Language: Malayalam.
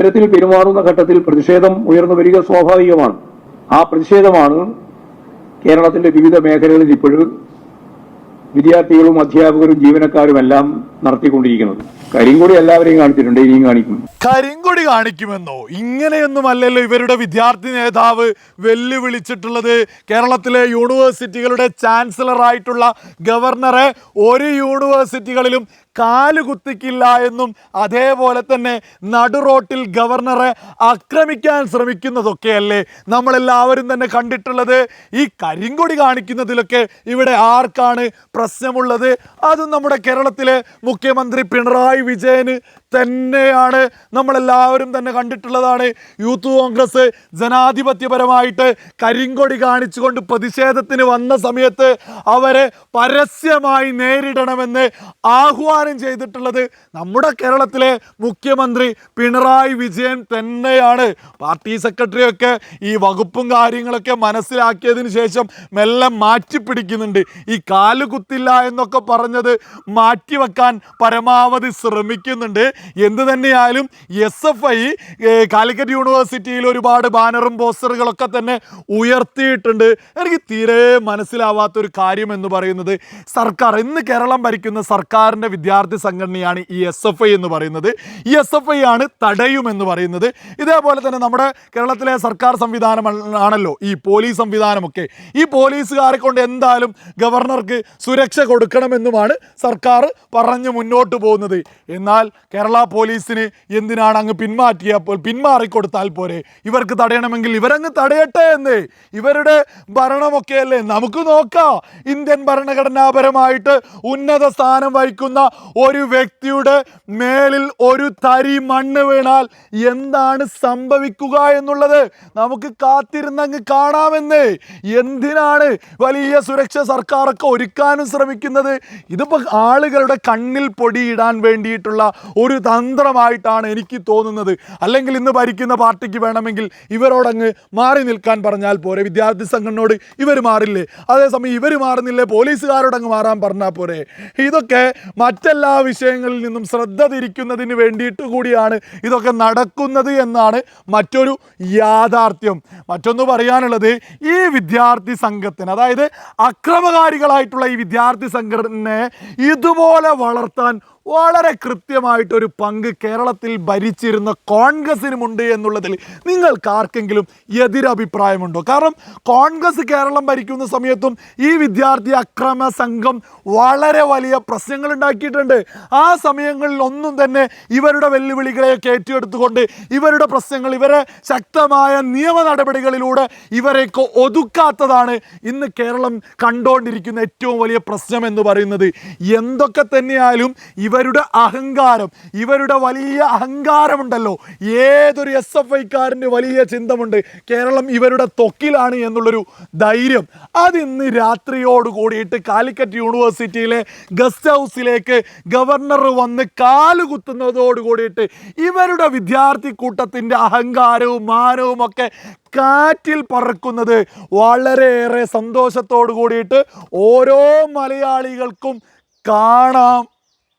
ഇത്തരത്തിൽ പെരുമാറുന്ന ഘട്ടത്തിൽ പ്രതിഷേധം ഉയർന്നു വരിക സ്വാഭാവികമാണ്. ആ പ്രതിഷേധമാണ് കേരളത്തിന്റെ വിവിധ മേഖലകളിൽ ഇപ്പോഴും വിദ്യാർത്ഥികളും അധ്യാപകരും ജീവനക്കാരും എല്ലാം നടത്തിക്കൊണ്ടിരിക്കുന്നത് കരിങ്കൊടി എല്ലാവരെയും കാണിച്ചിട്ടുണ്ട് ഇനിയും കാണിക്കും. കരിങ്കൊടി കാണിക്കുമെന്നോ? ഇങ്ങനെയൊന്നുമല്ലല്ലോ ഇവരുടെ വിദ്യാർത്ഥി നേതാവ് വെല്ലുവിളിച്ചിട്ടുള്ളത്. കേരളത്തിലെ യൂണിവേഴ്സിറ്റികളുടെ ചാൻസലറായിട്ടുള്ള ഗവർണറെ ഒരു യൂണിവേഴ്സിറ്റികളിലും കാൽ കുത്തിക്കില്ല എന്നും അതേപോലെ തന്നെ നടുറോട്ടിൽ ഗവർണറെ ആക്രമിക്കാൻ ശ്രമിക്കുന്നതൊക്കെയല്ലേ നമ്മളെല്ലാവരും തന്നെ കണ്ടിട്ടുള്ളത്? ഈ കരിങ്കൊടി കാണിക്കുന്നതിലൊക്കെ ഇവിടെ ആർക്കാണ് പ്രശ്നമുള്ളത്? അതും നമ്മുടെ കേരളത്തിലെ മുഖ്യമന്ത്രി പിണറായി വിജയന് തന്നെയാണ്. നമ്മളെല്ലാവരും തന്നെ കണ്ടിട്ടുള്ളതാണ്. യൂത്ത് കോൺഗ്രസ് ജനാധിപത്യപരമായിട്ട് കരിങ്കൊടി കാണിച്ചുകൊണ്ട് പ്രതിഷേധത്തിന് വന്ന സമയത്ത് അവരെ പരസ്യമായി നേരിടണമെന്ന് ആഹ്വാനം ചെയ്തിട്ടുള്ളത് നമ്മുടെ കേരളത്തിലെ മുഖ്യമന്ത്രി പിണറായി വിജയൻ തന്നെയാണ്. പാർട്ടി സെക്രട്ടറിയൊക്കെ ഈ വകുപ്പും കാര്യങ്ങളൊക്കെ മനസ്സിലാക്കിയതിന് ശേഷം മെല്ലെ മാറ്റിപ്പിടിക്കുന്നുണ്ട്. ഈ കാൽ കുത്തില്ല എന്നൊക്കെ പറഞ്ഞത് മാറ്റിവെക്കാൻ പരമാവധി ശ്രമിക്കുന്നുണ്ട്. എന്ത് തന്നെയായാലും എസ് എഫ് ഐ കാലിക്കറ്റ് യൂണിവേഴ്സിറ്റിയിൽ ഒരുപാട് ബാനറും പോസ്റ്ററുകളൊക്കെ തന്നെ ഉയർത്തിയിട്ടുണ്ട്. എനിക്ക് തീരെ മനസ്സിലാവാത്തൊരു കാര്യം എന്ന് പറയുന്നത് സർക്കാർ ഇന്ന് കേരളം ഭരിക്കുന്ന സർക്കാരിന്റെ വിദ്യാർത്ഥി സംഘടനയാണ് ഈ എസ് എഫ് ഐ എന്ന് പറയുന്നത്. ഈ എസ് എഫ് ഐ ആണ് തടയും എന്ന് പറയുന്നത്. ഇതേപോലെ തന്നെ നമ്മുടെ കേരളത്തിലെ സർക്കാർ സംവിധാനം ആണല്ലോ ഈ പോലീസ് സംവിധാനമൊക്കെ. ഈ പോലീസുകാരെ കൊണ്ട് എന്തായാലും ഗവർണർക്ക് സുരക്ഷ കൊടുക്കണമെന്നുമാണ് സർക്കാർ പറഞ്ഞു മുന്നോട്ട് പോകുന്നത്. എന്നാൽ കേരള പോലീസിന് എന്തിനാണ് അങ്ങ് പിന്മാറ്റിയപ്പോൾ പിന്മാറിക്കൊടുത്താൽ പോരെ? ഇവർക്ക് തടയണമെങ്കിൽ ഇവരങ്ങ് തടയട്ടെ എന്ന്. ഇവരുടെ ഭരണമൊക്കെയല്ലേ നമുക്ക് നോക്കാം. ഇന്ത്യൻ ഭരണഘടനാപരമായിട്ട് ഉന്നത സ്ഥാനം വഹിക്കുന്ന ഒരു വ്യക്തിയുടെ മേലിൽ ഒരു തരി മണ്ണ് വീണാൽ എന്താണ് സംഭവിക്കുക എന്നുള്ളത് നമുക്ക് കാത്തിരുന്നങ്ങ് കാണാമെന്ന്. എന്തിനാണ് വലിയ സുരക്ഷ സർക്കാരൊക്കെ ഒരുക്കാനും ശ്രമിക്കുന്നത്? ഇതിപ്പോൾ ആളുകളുടെ കണ്ണിൽ പൊടിയിടാൻ വേണ്ടിയിട്ടുള്ള ഒരു തന്ത്രമായിട്ടാണ് എനിക്ക് തോന്നുന്നത്. അല്ലെങ്കിൽ ഇന്ന് ഭരിക്കുന്ന പാർട്ടിക്ക് വേണമെങ്കിൽ ഇവരോടങ്ങ് മാറി നിൽക്കാൻ പറഞ്ഞാൽ പോരെ. വിദ്യാർത്ഥി സംഘടനയോട് ഇവർ മാറില്ലേ? അതേസമയം ഇവർ മാറുന്നില്ലേ? പോലീസുകാരോടങ്ങ് മാറാൻ പറഞ്ഞാൽ പോരെ. ഇതൊക്കെ മറ്റെല്ലാ വിഷയങ്ങളിൽ നിന്നും ശ്രദ്ധ തിരിക്കുന്നതിന് വേണ്ടിയിട്ട് കൂടിയാണ് ഇതൊക്കെ നടക്കുന്നത് എന്നാണ് മറ്റൊരു യാഥാർത്ഥ്യം. മറ്റൊന്ന് പറയാനുള്ളത് ഈ വിദ്യാർത്ഥി സംഘത്തിന് അതായത് അക്രമകാരികളായിട്ടുള്ള ഈ വിദ്യാർത്ഥി സംഘടനയെ ഇതുപോലെ വളർത്താൻ വളരെ കൃത്യമായിട്ടൊരു പങ്ക് കേരളത്തിൽ ഭരിച്ചിരുന്ന കോൺഗ്രസിനുമുണ്ട് എന്നുള്ളതിൽ നിങ്ങൾക്ക് ആർക്കെങ്കിലും എതിരഭിപ്രായമുണ്ടോ? കാരണം കോൺഗ്രസ് കേരളം ഭരിക്കുന്ന സമയത്തും ഈ വിദ്യാർത്ഥി അക്രമ സംഘം വളരെ വലിയ പ്രശ്നങ്ങൾ ഉണ്ടാക്കിയിട്ടുണ്ട്. ആ സമയങ്ങളിൽ ഒന്നും തന്നെ ഇവരുടെ വെല്ലുവിളികളെയൊക്കെ ഏറ്റെടുത്തുകൊണ്ട് ഇവരുടെ പ്രശ്നങ്ങൾ ഇവരെ ശക്തമായ നിയമ നടപടികളിലൂടെ ഇവരെയൊക്കെ ഒതുക്കാത്തതാണ് ഇന്ന് കേരളം കണ്ടുകൊണ്ടിരിക്കുന്ന ഏറ്റവും വലിയ പ്രശ്നം എന്ന് പറയുന്നത്. എന്തൊക്കെ തന്നെയായാലും ഇവരുടെ അഹങ്കാരം ഇവരുടെ വലിയ അഹങ്കാരമുണ്ടല്ലോ. ഏതൊരു എസ് എഫ് ഐക്കാരന്റെ വലിയ ചിന്തമുണ്ട്. കേരളം ഇവരുടെ തൊക്കിലാണ് എന്നുള്ളൊരു ധൈര്യം. അതിന്ന് രാത്രിയോട് കൂടിയിട്ട് കാലിക്കറ്റ് യൂണിവേഴ്സിറ്റിയിലെ ഗസ്റ്റ് ഹൗസിലേക്ക് ഗവർണർ വന്ന് കാൽ കുത്തുന്നതോട് കൂടിയിട്ട് ഇവരുടെ വിദ്യാർത്ഥി കൂട്ടത്തിന്റെ അഹങ്കാരവും മാനവും ഒക്കെ കാറ്റിൽ പറക്കുന്നത് വളരെയേറെ സന്തോഷത്തോടു കൂടിയിട്ട് ഓരോ മലയാളികൾക്കും കാണാം.